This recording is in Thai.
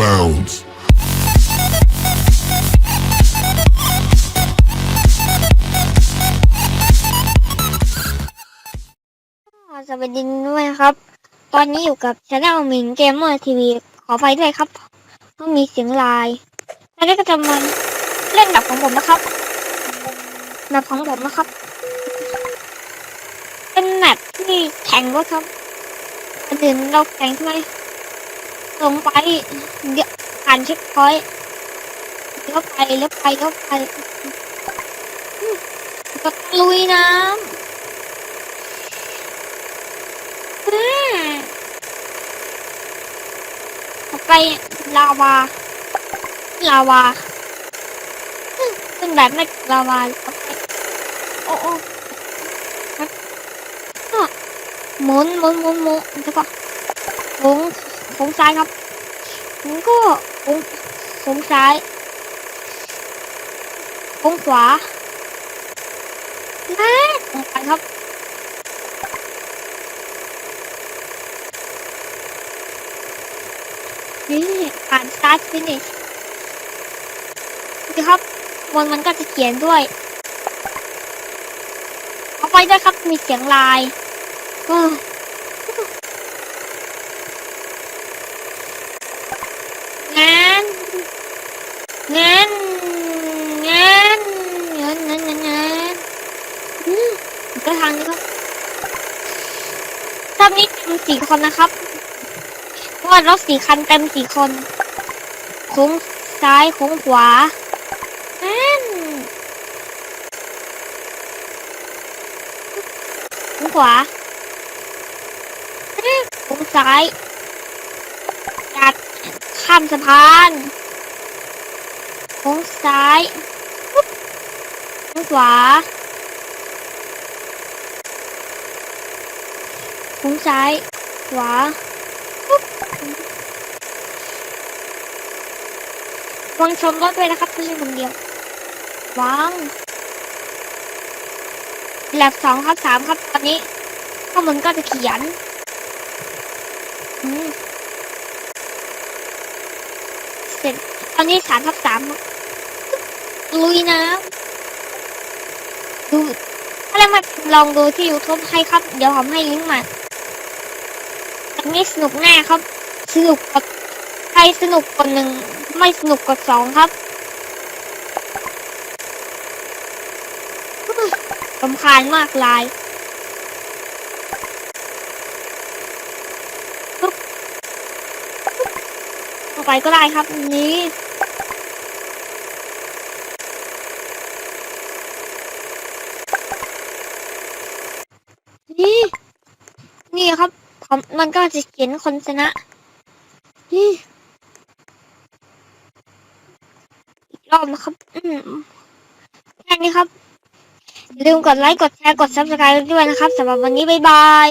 bounds. สวัสดีด้วยครับ ตอนนี้อยู่กับช anel มิงเกมเมอร์ทีวีขอไภัด้วยครับต้องมีเสียงลายแล้วก็จะมาเล่นแบบของผมนะครับแบบของผมนะครับ เป็นแมปที่แข่งรถครับอันอื่นเราแข่งใช่ไหม ลงไปเดี๋ยวผ่านเช็คพอยต์แล้วไปแล้วไปแล้วไปก็ลุยน้ำไปลาวา ลาวาอืมเป็นแบบไม่ลาวาโอ้โอ้ครับอะหมุนหมุนหมุนหมุนแล้วก็โค้งโค้ งซ้ายครับแล้วก็โค้งโค้งซ้ายโค้งขวาและลงไปครับนี่อ่าน start finish ดูครับบนมันก็จะเขียนด้วยเอาไปด้วยครับมีเสียงลายก็งานงานงานงานงานงานงาน อืมก็ทางนี้ครับรอบนี้เต็มสี่คนนะครับเพราะว่ารถสี่คันเต็มสี่คนโค้งซ้ายโค้งขวานั่นโค้งขวาโค้งซ้ายจัดข้ามสะพานโค้งซ้ายโค้งขวา โค้งซ้าย ขวาวางชมรถด้วยนะครับไม่ใช่คนเดียววางแลบสองครับสามครับ ตอนนี้ข้างบนก็จะเขียนเสร็จตอนนี้สามครับสามลุยน้ำดูถ้าเล่นมาลองดูที่ YouTube ให้ครับ เดี๋ยวผมให้ลิงก์มา อันนี้สนุกแน่ครับ สนุกกว่าใครสนุกกว่าหนึ่งไม่สนุกกว่าสองครับรำคาญมากลายต่อไปก็ได้ครับนี้นี่ นี่ครับ มมันก็จะเขียนคนชนะนี่อีกรอบนะครับ อืมแค่นี้ครับอย่าลืมกดไลค์ กดแชร์ กด subscribe ด้วยนะครับสำหรับวันนี้ บ๊ายบาย